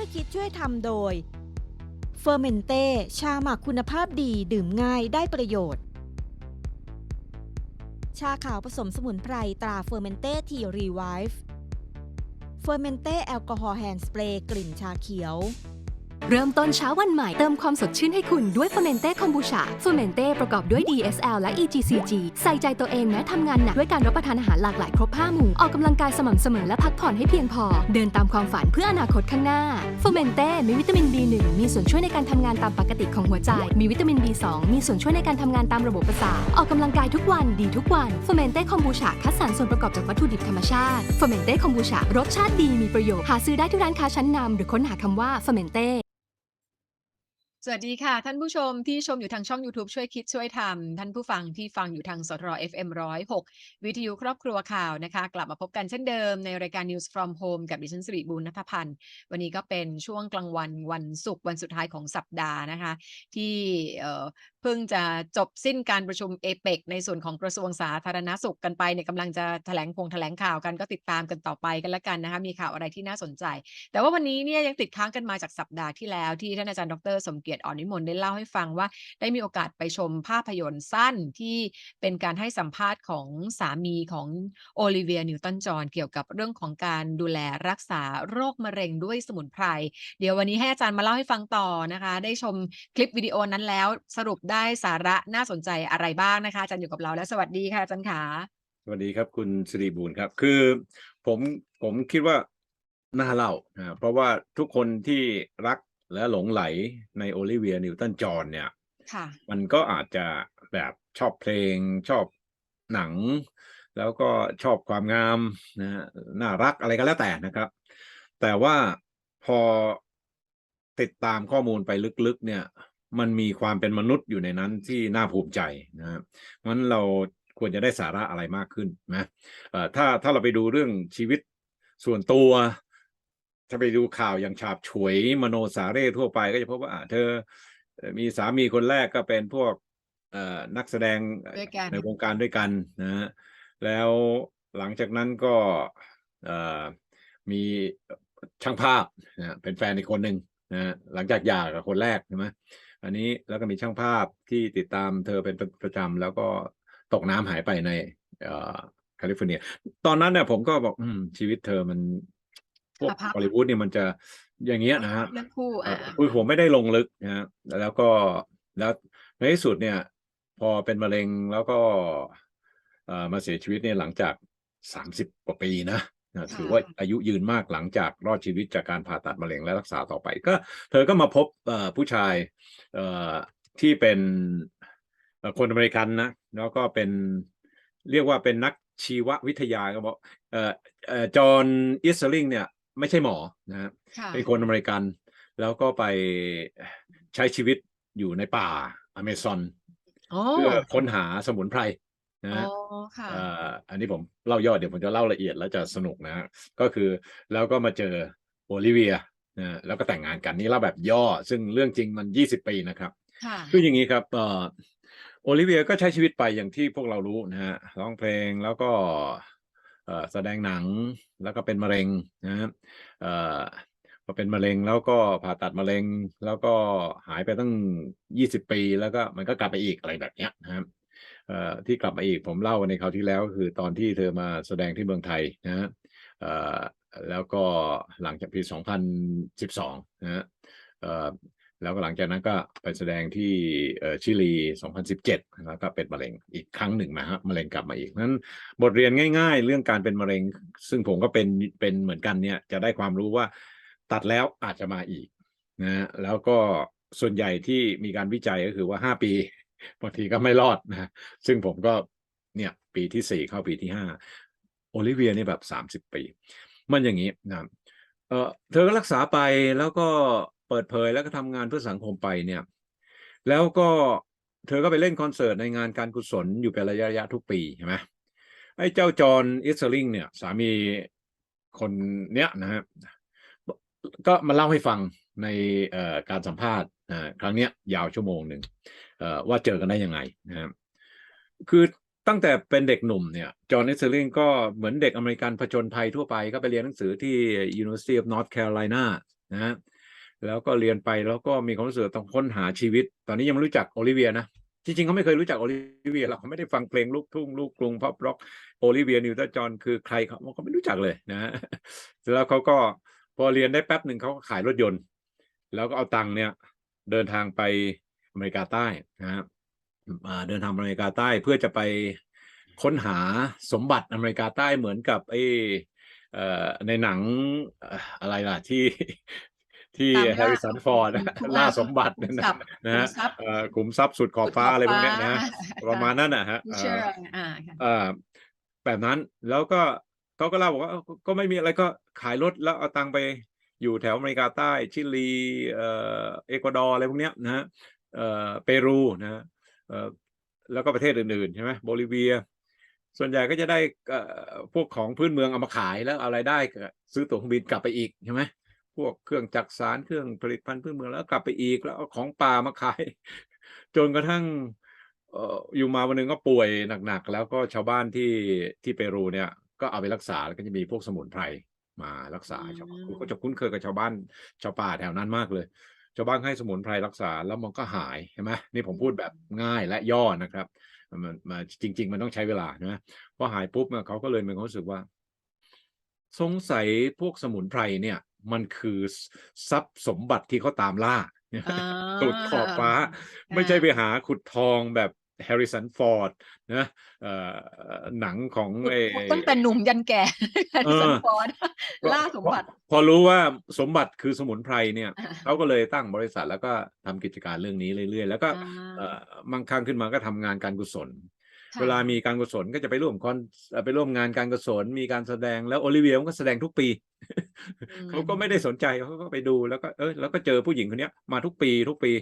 ช่วยคิดช่วยทำโดยเฟอร์เมนเต้ชาหมักคุณภาพดีดื่มง่ายได้ประโยชน์ ชาขาวผสมสมุนไพรตราเฟอร์เมนเต้ทีรีไวฟ์เฟอร์เมนเต้แอลกอฮอล์แฮนด์สเปรย์กลิ่นชาเขียว เริ่มต้นเช้าวันใหม่เติมความสดชื่นให้คุณด้วย f e r m e n t e c o m b u c h a f e r m e n t e ประกอบด้วย DSL และ EGCG ใส่ใจตัวเองแม้ทำงานหนักด้วยการรับประทานอาหารหลากหลายครบ5หมู่ออกกำลังกายสม่ำเสมอและพักผ่อนให้เพียงพอ เดินตามความฝันเพื่ออนาคตข้างหน้า f e r m e n t e มีวิตามิน B1 มีส่วนช่วยในการทำงานตามปกติของหัวใจ มีวิตามิน B2 มีส่วนช่วยในการทำงานตามระบบประสาทออกกำลังกายทุกวันดีทุกวัน f e r m e n t e c o m b u c h a คัดสรรส่วนประกอบจากวัตถุดิบธรรมชาติ f e r m e n t e c o m b u c h a รสชาติดีมีประโยชน์หาซื้อได้ที่ร้านค้าชั้นนำหรือค้นหาคำว่า f e r m e n t e สวัสดีค่ะ ท่านผู้ชมที่ชมอยู่ทางช่อง YouTube ช่วยคิดช่วยทำท่านผู้ฟังที่ฟังอยู่ทางสทร FM 106 วิทยุครอบครัวข่าวนะคะ กลับมาพบกันเช่นเดิมในรายการ News from Home กับดิฉันสิริบูรณัฐพันธ์ วันนี้ก็เป็นช่วงกลางวันวันศุกร์วันสุดท้ายของสัปดาห์นะคะ ที่เพิ่งจะจบสิ้นการประชุมเอเปกในส่วนของกระทรวงสาธารณสุขกันไปเนี่ยกำลังจะแถลงคงแถลงข่าวกันก็ติดตามกันต่อไปกันละกันนะคะมีข่าวอะไรที่น่าสนใจ แต่ว่าวันนี้เนี่ยยังติดค้างกันมาจากสัปดาห์ที่แล้วที่ท่านอาจารย์ดร สมเกียรติอ่อนนิมนต์ได้เล่าให้ฟังว่า ได้มีโอกาสไปชมภาพยนตร์สั้นที่เป็นการให้สัมภาษณ์ของสามีของโอลิเวียนิวตันจอนเกี่ยวกับเรื่องของการดูแลรักษาโรคมะเร็งด้วยสมุนไพรเดี๋ยววันนี้ให้อาจารย์มาเล่าให้ฟังต่อนะคะ ได้ชมคลิปวิดีโอนั้นแล้วสรุปได้สาระน่าสนใจอะไรบ้างนะคะอาจารย์อยู่กับเราแล้วสวัสดีค่ะอาจารย์ขาสวัสดีครับคุณสิริบูรณ์ครับ คือผมผมคิดว่าน่าเล่านะเพราะว่าทุกคนที่รักและหลงไหลในโอลิเวียนิวตันจอห์นเนี่ยค่ะมันก็อาจจะแบบชอบเพลงชอบหนัง แล้วก็ชอบความงามนะฮะน่ารักอะไรก็แล้วแต่นะครับ แต่ว่าพอติดตามข้อมูลไปลึกๆเนี่ย มันมีความเป็นมนุษย์อยู่ในนั้นที่น่าภูมิใจนะครับงั้นเราควรจะได้สาระอะไรมากขึ้นนะเอ่อถ้าถ้าเราไปดูเรื่องชีวิตส่วนตัว ถ้าไปดูข่าวอย่างฉาบฉวย มโนสาเร่ทั่วไปก็จะพบว่าอ่าเธอเอ่อมีสามีคนแรกก็เป็นพวกเอ่อนักแสดงด้วยกันในวงการด้วยกันนะฮะแล้วหลังจากนั้นก็เอ่อมีช่างภาพนะฮะเป็นแฟนอีกคนหนึ่งนะฮะหลังจากหย่ากับคนแรกใช่ไหม อันนี้แล้วก็มีช่างภาพที่ติดตามเธอเป็นประจำแล้วก็ตกน้ำหายไปในเอ่อแคลิฟอร์เนีย ตอนนั้นเนี่ยผมก็บอกอืมชีวิตเธอมันพวกภาพฮอลลีวูดเนี่ยมันจะอย่างเงี้ยนะฮะเรื่องคู่เอ่อ่าอคือผมไม่ได้ลงลึกนะฮะแล้วก็แล้วในที่สุดเนี่ย พอเป็นมะเร็งแล้วก็เอ่อมาเสียชีวิตเนี่ยหลังจากสามสิบกว่าปีนะ นะถือว่าอายุยืนมากหลังจากรอดชีวิตจากการผ่าตัดมะเร็งและรักษาต่อไป ก็ เธอก็มาพบเอ่อผู้ชายเอ่อที่เป็นเอ่อคนอเมริกันนะแล้วก็เป็นเรียกว่าเป็นนักชีววิทยาก็บอกเอ่อเอ่อจอห์นอิสลิงเนี่ยไม่ใช่หมอนะฮะค่ะเป็นคนอเมริกัน แล้วก็ไปใช้ชีวิตอยู่ในป่าอเมซอนอ๋อเพื่อค้นหาสมุนไพร นะอ๋อ ฮะ ค่ะเอ่ออันนี้ผมเล่าย่อ เดี๋ยวผมจะเล่าละเอียดแล้วจะสนุกนะฮะก็คือแล้วก็มาเจอโอลิเวียนะ แล้วก็แต่งงานกัน นี่เล่าแบบย่อ ซึ่งเรื่องจริงมัน 20 ปีนะครับ ค่ะ คืออย่างนี้ครับ เอ่อ โอลิเวียก็ใช้ชีวิตไปอย่างที่พวกเรารู้นะฮะร้องเพลง แล้วก็ เอ่อ แสดงหนัง แล้วก็เป็นมะเร็งนะฮะเอ่อ พอเป็นมะเร็ง แล้วก็ผ่าตัดมะเร็ง แล้วก็หายไปตั้งยี่สิบปี แล้วก็มันก็กลับไปอีก อะไรแบบเนี้ยนะครับเอ่อ ที่กลับมาอีกผมเล่าในคราวที่แล้วก็คือตอนที่เธอมาแสดงที่เมืองไทยนะฮะแล้วก็หลังจากปี 2012นะฮะแล้วก็หลังจากนั้นก็ไปแสดงที่ชิลี 2017 แล้วก็เป็นมะเร็งอีกครั้งหนึ่งนะฮะมะเร็งกลับมาอีกนั้นบทเรียนง่าย ๆ เรื่องการเป็นมะเร็ง ซึ่งผมก็เป็นเป็นเหมือนกันเนี่ยจะได้ความรู้ว่าตัดแล้วอาจจะมาอีกนะฮะแล้วก็ส่วนใหญ่ที่มีการวิจัยก็คือว่า 5 ปี บางทีก็ไม่รอดนะซึ่งผมก็เนี่ยปีที่4เข้าปีที่5โอลิเวียนี่แบบ30ปี มันอย่างนี้นะเออเธอก็รักษาไปแล้วก็เปิดเผยแล้วก็ทำงานเพื่อสังคมไปเนี่ย แล้วก็เธอก็ไปเล่นคอนเสิร์ตในงานการกุศลอยู่เป็นระยะระยะทุกปีใช่ไหมไอ้เจ้าจอห์นอิสลิงเนี่ย สามีคนเนี้ยนะฮะก็มาเล่าให้ฟังในการสัมภาษณ์ ครั้งเนี้ยยาวชั่วโมงหนึ่งว่าเจอกันได้ยังไงนะครับคือตั้งแต่เป็นเด็กหนุ่มเนี่ยจอห์นอิสลิงก็เหมือนเด็กอเมริกันผจญภัยทั่วไปก็ไปเรียนหนังสือที่ University of North Carolina นะฮะแล้วก็เรียนไปแล้วก็มีความรู้สึกต้องค้นหาชีวิต ตอนนี้ยังไม่รู้จักโอลิเวียนะ จริงๆเขาไม่เคยรู้จักโอลิเวียหรอกเขาไม่ได้ฟังเพลงลูกทุ่งลูกกรุงพับร็อกโอลิเวียนิวตันจอห์นคือใครเขาเขาไม่รู้จักเลยนะแล้วเขาก็พอเรียนได้แป๊บหนึ่งเขาก็ขายรถยนต์ แล้วก็เอาตังค์เนี่ย เดินทางไปอเมริกาใต้นะฮะอ่าเดินทางไปอเมริกาใต้เพื่อจะไปค้นหาสมบัติอเมริกาใต้เหมือนกับไอ้เอ่อในหนังเอ่ออะไรล่ะที่ที่ตามล่าแฮร์ริสันฟอร์ดขุมล่าทรัพย์สมบัตินั่นขุมทรันะพย์นะฮะขุมทรัพย์เอ่อขุมทรัพย์สุดขอบฟ้าอะไรพวกเนี้ยนะประมาณนั้นนะฮะไม่เอ่เชื่อออ่าค่ะเอ่อแบบนั้นแล้วก็เขาก็เล่าบอกว่าเอ้าก็ไม่มีอะไรก็ขายรถแล้วเอาตังค์ไป อยู่แถวอเมริกาใต้ชิลีเอ่อเอกวาดอร์อะไรพวกเนี้ยนะฮะเอ่อเปรูนะฮะแล้วก็ประเทศอื่นๆใช่ไหมโบลิเวีย ส่วนใหญ่ก็จะได้พวกของพื้นเมืองเอามาขายแล้วเอารายได้ซื้อตั๋วเครื่องบินกลับไปอีกใช่ไหมพวกเครื่องจักสานเครื่องผลิตภัณฑ์พื้นเมืองแล้วกลับไปอีกแล้วเอาของป่ามาขาย จนกระทั่งเอ่ออยู่มาวันหนึ่งก็ป่วยหนักๆ แล้วก็ชาวบ้านที่ที่เปรูเนี่ยก็เอาไปรักษาแล้วก็จะมีพวกสมุนไพร มารักษาอืมชาวคือก็จะคุ้นเคยกับชาวบ้านชาวป่าแถวนั้นมากเลยชาวบ้านให้สมุนไพรรักษาแล้วมันก็หายใช่ไหมนี่ผมพูดแบบง่ายและย่อนะครับมันมาจริง ๆ มันต้องใช้เวลานะพอหายปุ๊บเนี่ยเขาก็เลยมีความรู้สึกว่า สงสัยพวกสมุนไพรเนี่ย มันคือทรัพย์สมบัติที่เขาตามล่าอ่าสุดขอบฟ้า ไม่ใช่ไปหาขุดทองแบบแฮร์ริสันฟอร์ดนะเอ่อหนังของขุดไอ้ขุดตั้งแต่หนุ่มยันแก่เออสันฟอร์ดก็ ล่าสมบัติพอพอรู้ว่าสมบัติคือสมุนไพรเนี่ยอ่าเขาก็เลยตั้งบริษัทแล้วก็ทำกิจการเรื่องนี้เรื่อยๆ แล้วก็อ่าเอ่อมั่งคั่งขึ้นมาก็ทำงานการกุศลค่ะเวลามีการกุศลก็จะไปร่วมคอนเอ่อไปร่วมงานการกุศลมีการแสดงแล้วโอลิเวียมันก็แสดงทุกปีอืมเขาก็ไม่ได้สนใจเขาก็ไปดูแล้วก็เออแล้วก็เจอผู้หญิงคนเนี้ยมาทุกปีทุกปี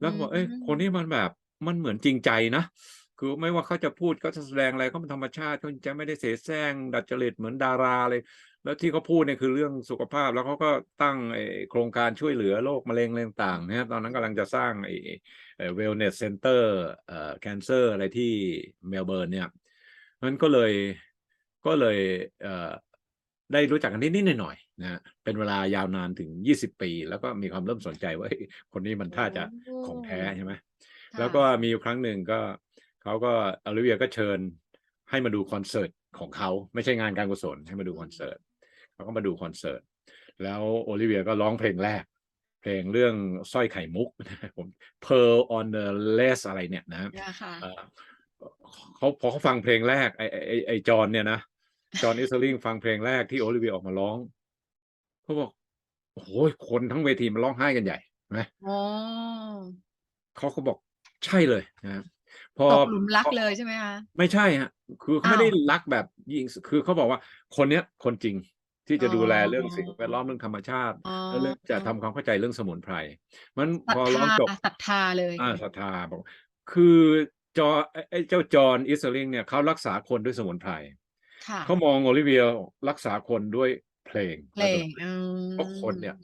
แล้วก็บอกเอ้ยอืมคนนี้มันแบบมันเหมือนจริงใจนะ คือไม่ว่าเขาจะพูดเขาจะแสดงอะไรเขาเป็นธรรมชาติเขาจะไม่ได้เสแสร้งดัดจริตเหมือนดาราเลย แล้วที่เขาพูดเนี่ยคือเรื่องสุขภาพแล้วเขาก็ตั้งไอ้โครงการช่วยเหลือโรคมะเร็งอะไรต่างๆนะตอนนั้นกำลังจะสร้างไอ้เวลเนสเซ็นเตอร์เอ่อแคนเซอร์อะไรที่เมลเบิร์นเนี่ยมันก็เลยก็เลยเอ่อได้รู้จักกันนิดๆหน่อยๆนะฮะเป็นเวลายาวนานถึง 20 ปี แล้วก็มีความเริ่มสนใจว่าเฮ้ยคนนี้มันท่าจะของแท้ใช่ไหมค่ะแล้วก็มีอยู่ครั้งหนึ่งก็ เขาก็อลิเวียก็เชิญให้มาดูคอนเสิร์ตของเขาไม่ใช่งานการกุศลให้มาดูคอนเสิร์ตเขาก็มาดูคอนเสิร์ตแล้วโอลิเวียก็ร้องเพลงแรก เพลงเรื่องสร้อยไข่มุกผม Pearl on the Lace อะไรเนี่ยนะนะคะเอ่อเขาพอเขาฟังเพลงแรกไอไอไอไอจอนเนี่ยนะจอห์นอิสลิงฟังเพลงแรกที่โอลิเวียออกมาร้องเขาบอกโอ้โหคนทั้งเวทีมันร้องไห้กันใหญ่นะอ๋อเขาก็บอกใช่เลยนะ พอตกหลุมรักเลยใช่ไหมคะ ไม่ใช่ฮะ คือเขาไม่อ้าวได้รักแบบยิงคือเขาบอกว่าคนเนี้ยคนจริงที่จะอ๋อ ดูแลเรื่องสิ่งแวดล้อมเรื่องธรรมชาติอ๋อแล้วเรื่องจะทำความเข้าใจเรื่องสมุนไพรมันศรัทพอร้องธาจบ ศรัทธาเลย อ่าศรัทธาบอกคือจอไอ้ไอ้เจ้าจอห์นอิสลิงเนี่ยเขารักษาคนด้วยสมุนไพรค่ะ เขามองโอลิเวียรักษาคนด้วยเพลงเพลงและดนตรีอืมเพราะคนเนี่ย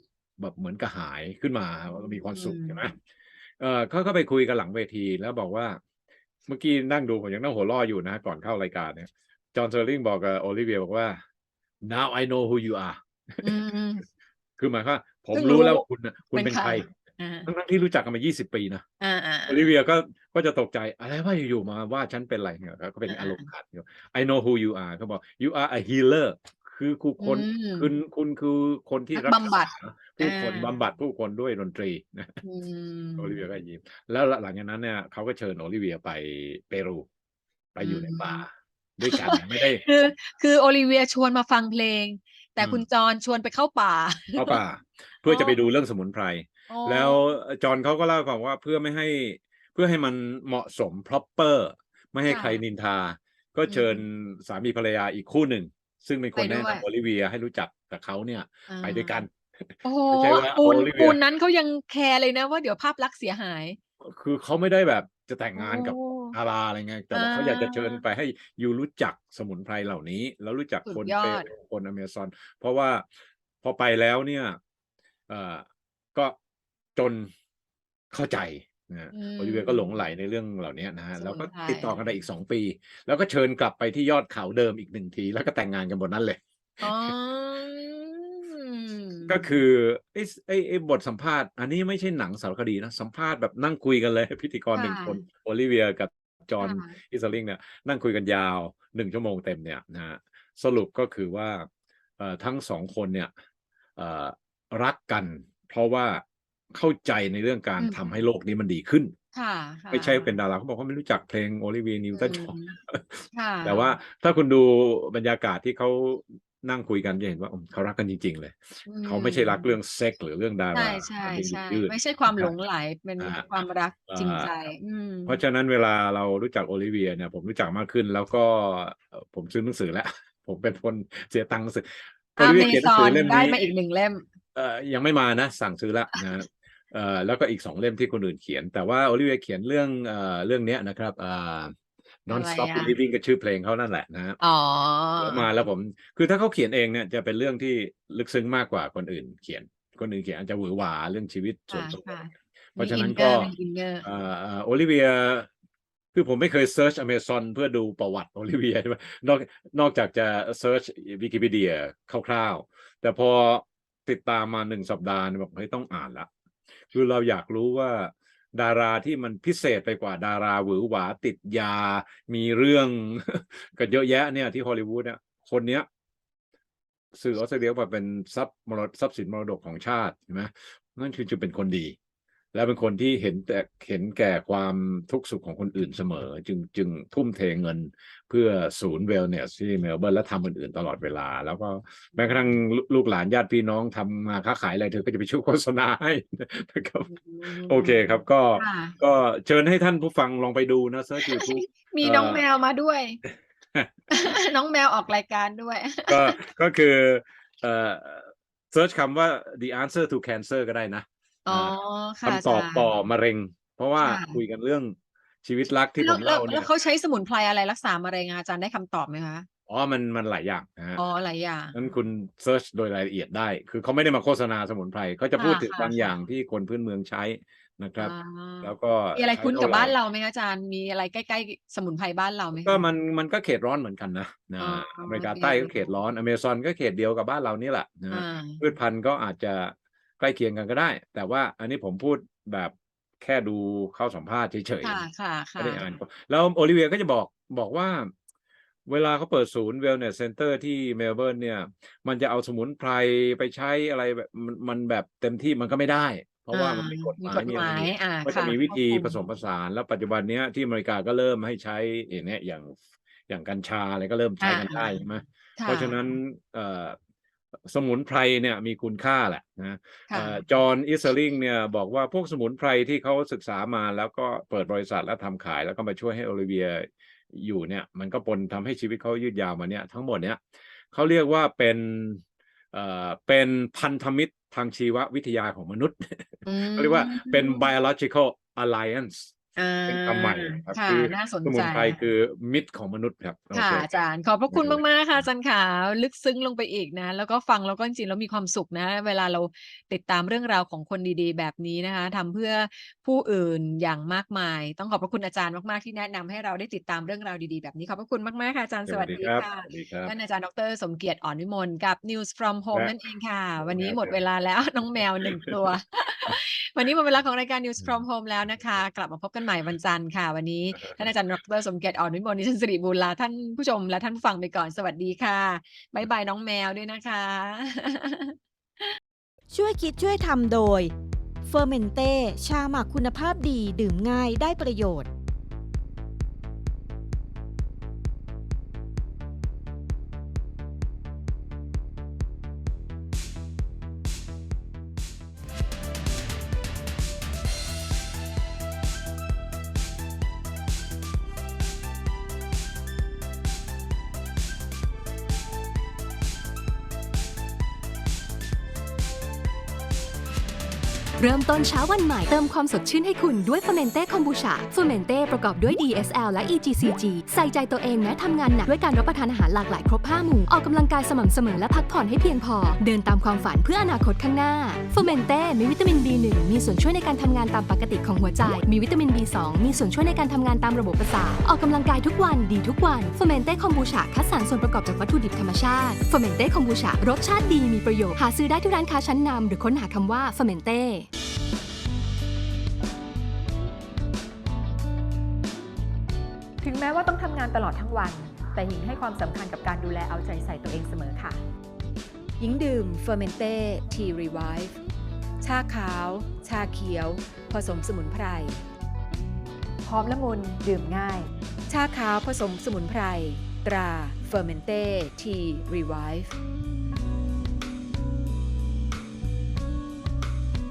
แบบเหมือนกระหายขึ้นมาแล้วก็มีความสุขอืมใช่ไหมเออเขาก็ไปคุยกันหลังเวทีแล้วบอกว่า เมื่อกี้นั่งดูผมยังนั่งหัวเร้ออยู่นะ ก่อนเข้ารายการเนี่ยจอห์นเซอร์ลิงบอกกับโอลิเวียบอกว่า now I know who you are อืมอืมคือหมายความว่าผมเพิ่งรู้รู้แล้วว่าคุณน่ะคุณเป็เป็นนใคใครรอ่าทั้งๆที่รู้จักกันมา 20 ปีนะอ่าอ่าโอลิเวียก็ก็จะตกใจอะไรว่าอยู่ๆมาว่าฉันเป็นอะไรเนี่ยก็เป็นอ่าอารมณ์ขัดอยู่ I know who you are เขาบอก you are a healer คือคุณคนอืมคุณคุณคือคนที่นักรักบำบัดษาผู้คนอ่าบำบัดผู้คนด้วยดนตรีนะ อืมโอลิเวียก็ยิ้ม แล้วหลังจากนั้นเนี่ยเขาก็เชิญโอลิเวียไปเปรู ไปอยู่ในป่าด้วยกันไม่ได้ คือ คือโอลิเวียชวนมาฟังเพลง แต่อืมคุณจรชวนไปเข้าป่า เข้าป่า เพื่ออ๋อจะไปดูเรื่องสมุนไพร อ๋อ แล้วจอห์นเขาก็เล่าให้ฟังว่าเพื่อไม่ให้เพื่อให้มันเหมาะสม proper ไม่ให้ใครนินทา ก็เชิญสามีภรรยาอีกคู่หนึ่ง ซึ่งเป็นคนแนะนำโอลิเวียให้รู้จักกับเขาเนี่ยอ่าไปด้วยกัน โอ้โห ไม่ใช่ว่าปูนโอลิเวียปูนนั้นเขายังแคร์เลยนะว่าเดี๋ยวภาพลักษณ์เสียหาย คือเขาไม่ได้แบบจะแต่งงานกับโอ้ดาราอะไรเงี้ย แต่ว่าอ่าเขาอยากจะเชิญไปให้ยูรู้จักสมุนไพรเหล่านี้ แล้วรู้จักสุดคนยอเปดรูคนอเมซอน เพราะว่าพอไปแล้วเนี่ยเอ่อก็จนเข้าใจ นะฮะอืมโอลิเวียก็หลงไหลในเรื่องเหล่านี้นะฮะสมุนไพรแล้วก็ติดต่อกันได้อีกสองปี แล้วก็เชิญกลับไปที่ยอดเขาเดิมอีกหนึ่งที แล้วก็แต่งงานกันบนนั้นเลย อ๋อก็คือไอ้ไอ้ไอ้บทสัมภาษณ์ อันนี้ไม่ใช่หนังสารคดีนะ สัมภาษณ์แบบนั่งคุยกันเลย พิธีกรหนึ่งค่ะคน โอลิเวียกับจอห์นค่ะอิสลิงเนี่ยนั่งคุยกันยาวหนึ่งชั่วโมงเต็มเนี่ยนะฮะสรุปก็คือว่าเอ่อทั้งสองคนเนี่ยเอ่อรักกัน เพราะว่า เข้าใจในเรื่องการอืมทำให้โลกนี้มันดีขึ้นค่ะค่ะไม่ใช่เป็นดาราเขาบอกว่าไม่รู้จักเพลงโอลิเวียนิวตันจอห์นค่ะแต่ว่าถ้าคุณดูบรรยากาศที่เขานั่งคุยกันจะเห็นว่าอืมเขารักกันจริง ๆ เลยอืเขาไม่ใช่รักเรื่องเซ็กหรือเรื่องดาใช่ราใช่มันเป็นใช่ยืดๆไม่ใช่ความนะหคลรับงใหลเป็นอ่าความรักจริงอ่าใจอืมเพราะฉะนั้นเวลาเรารู้จักโอลิเวียเนี่ย ผมรู้จักมากขึ้น แล้วก็เอ่อผมซื้อหนังสือแล้ว ผมเป็นคนเสียตังค์หนังสือโออลิเมเวียเขียนหนัซงอสืนอเล่มได้นี้มาอีกหนึ่งเล่มเอ่อยังไม่มานะ สั่งซื้อแล้วนะ เอ่อแล้วก็อีกสองเล่มที่คนอื่นเขียน แต่ว่าโอลิเวียเขียนเรื่องเอ่อเรื่องเนี้ยนะครับเอ่อ non อะไร stop อะ believing ก็ชื่อเพลงเขานั่นแหละนะฮะอ๋อเดี๋ยวมาแล้วผมคือถ้าเขาเขียนเองเนี่ยจะเป็นเรื่องที่ลึกซึ้งมากกว่าคนอื่นเขียน คนอื่นเขียนอาจจะหวือหวาเรื่องชีวิตส่วนค่ะตัว ค่ะเพราะฉะมีนั้นอินเนอก็ร์มีอินเนอร์เอ่อเอ่อโอลิเวียคือผมไม่เคยเซิร์ช Amazon เพื่อดูประวัติโอลิเวียใช่ไหมนอกนอกจากจะเซิร์ชวิกิพีเดียคร่าวๆ แต่พอติดตามมาหนึ่งสัปดาห์เนี่ยบอกเฮ้ยต้องอ่านละ คือเราอยากรู้ว่าดาราที่มันพิเศษไปกว่าดาราหวือหวาติดยา มีเรื่องกันเยอะแยะเนี่ยที่ฮอลลีวูดเนี่ยคนเนี้ยสื่อออสเตรเลียว่าเป็นทรัพย์มรดทรัพย์สินมรดกของชาติใช่ไหมนั่นคือจะเป็นคนดี และเป็นคนที่เห็นแต่เห็นแก่ความทุกข์สุขของคนอื่นเสมอ จึงจึงทุ่มเทเงินเพื่อศูนย์เวลเนสที่เมลเบิร์นและทำอื่นๆตลอดเวลา แล้วก็แม้กระทั่งลูลูกหลานญาติพี่น้องทำมาค้าขายอะไรเธอก็จะไปช่วยโฆษณาให้นะครับ โอเคครับก็ค่ะก็เชิญให้ท่านผู้ฟังลองไปดูนะเซิร์ชยูทูบมีเอ่อน้องแมวมาด้วย น้องแมวออกรายการด้วย ก็ก็คือเอ่อเซิร์ชคำว่า the answer to cancer ก็ได้นะ อ๋อค่ะคำตอบอาจารย์ต่อมะเร็ง เพราะว่าค่ะคุยกันเรื่องชีวิตรักที่ผแล้วมแล้วเล่าแล้เนี่วย เขาใช้สมุนไพรอะไรรักษามะเร็งอะอาจารย์ได้คำตอบไหมคะอ๋อ มันมันหลายอย่างนะฮะอ๋อหลายอย่างนั้นคุณเซิร์ชโดยรายละเอียดได้ คือเขาไม่ได้มาโฆษณาสมุนไพรเขาจะพูดค่ะถึงค่ะบางอย่างที่คนพื้นเมืองใช้นะครับอ่าแล้วก็มีอะไรใช้คุ้นกับท่ไหบ้านเราไหมคะอาจารย์มีอะไรใกล้ๆสมุนไพรบ้านเราไหมคะก็มันมันก็เขตร้อนเหมือนกันนะนะอ๋ออเมริกาโอเคใต้ก็เขตร้อนอเมซอนก็เขตเดียวกับบ้านเรานี่แหละนะอ่าพืชพันธุ์ก็อาจจะ ใกล้เคียงกันก็ได้ แต่ว่าอันนี้ผมพูดแบบแค่ดูเข้าสัมภาษณ์เฉยค่ะๆค่ะไม่ค่ะได้อ่านแล้วโอลิเวียก็จะบอกบอกว่า เวลาเขาเปิดศูนย์ wellness center ที่เมลเบิร์นเนี่ย มันจะเอาสมุนไพรไปใช้อะไรแบบมันมันแบบเต็มที่มันก็ไม่ได้ เพราะว่ามันมีกฎหมายกฎหมายอะไร อ่าก็จะค่ะมีวิธีควบผคุสมผสานแล้วปัจจุบันเนี้ยที่อเมริกาก็เริ่มให้ใช้อย่างเนี้ยอย่างอย่างกัญชาอะไรก็เริ่มใช้กันได้ใช่ไหมค่เพราะฉะนั้นเอ่อ สมุนไพรเนี่ยมีคุณค่าแหละนะค่ะจอห์นอิสลิงเนี่ยบอกว่าพวกสมุนไพรที่เขาศึกษามาแล้วก็เปิดบริษัทแล้วทำขายแล้วก็มาช่วยให้โอลิเวียอยู่เนี่ย มันก็ปนทำให้ชีวิตเขายืดยาวมาเนี่ย ทั้งหมดเนี่ยเขาเรียกว่าเป็นเอ่อเป็นพันธมิตรทางชีววิทยาของมนุษย์อืมเขาเรียกว่าเป็น biological alliance อ่า เป็นคำใหม่ครับค่ะคือน่าสนสมุใจ นไพรคือมิตรของมนุษย์ครับโอค่ะเค อาจารย์ขอบพระคุณไม่เป็นไร มากๆค่ะอาจารย์ขาลึกซึ้งลงไปอีกนะ แล้วก็ฟังแล้วก็จริงๆแล้วมีความสุขนะ เวลาเราติดตามเรื่องราวของคนดีๆ แบบนี้นะคะทำเพื่อผู้อื่นอย่างมากมาย ต้องขอบพระคุณอาจารย์มากๆที่แนะนำให้เราได้ติดตามเรื่องราวดีๆ แบบนี้ขอบพระคุณมากๆค่ะอาจารย์สวัสดีครับค่ะสวัสดีครับ ท่านอาจารย์ดรสมเกียรติอ่อนวิมลกับ News from Home และนั่นเองค่ะ วันนี้ครับหมดเวลาแล้วน้องแมวหนึ่งตัว วันนี้หมดเวลาของรายการ News from Home แล้วนะคะ กลับมาพบกันใหม่วันจันทร์ค่ะ วันนี้ท่านอาจารย์ดรสมเกียรติอ่อนวิมลดิฉันสิริบูลลาท่านผู้ชมและท่านผู้ฟังไปก่อนสวัสดีค่ะบ๊ายบายน้องแมวด้วยนะคะ ช่วยคิดช่วยทำโดยเฟอร์เมนเต้ชาหมักคุณภาพดีดื่มง่ายได้ประโยชน์ ต้นเช้าวันใหม่เติมความสดชื่นให้คุณด้วยเฟอร์เมนเต้คอมบูชาเฟอร์เมนเต้ประกอบด้วย DSL และ EGCG ใส่ใจตัวเองแม้ทำงานหนักด้วยการรับประทานอาหารหลากหลายครบ5หมู่ออกกำลังกายสม่ำเสมอและพักผ่อนให้เพียงพอ เดินตามความฝันเพื่ออนาคตข้างหน้าเฟอร์เมนเต้มีวิตามิน B1 มีส่วนช่วยในการทำงานตามปกติของหัวใจ มีวิตามิน B2 มีส่วนช่วยในการทำงานตามระบบประสาทออกกำลังกายทุกวันดีทุกวันเฟอร์เมนเต้คอมบูชาคัดสรรส่วนประกอบจากวัตถุดิบธรรมชาติเฟอร์เมนเต้คอมบูชารสชาติดีมีประโยชน์หาซื้อได้ที่ร้านค้าชั้นนำหรือค้นหาคำว่าเฟอร์เมนเต้ ถึงแม้ว่าต้องทำงานตลอดทั้งวัน แต่หญิงให้ความสำคัญกับการดูแลเอาใจใส่ตัวเองเสมอค่ะ หญิงดื่มเฟอร์เมนเต้ทีรีไวฟ์ชาขาว ชาเขียว ผสมสมุนไพร พร้อมละมุนดื่มง่าย ชาขาวผสมสมุนไพร ตราเฟอร์เมนเต้ทีรีไวฟ์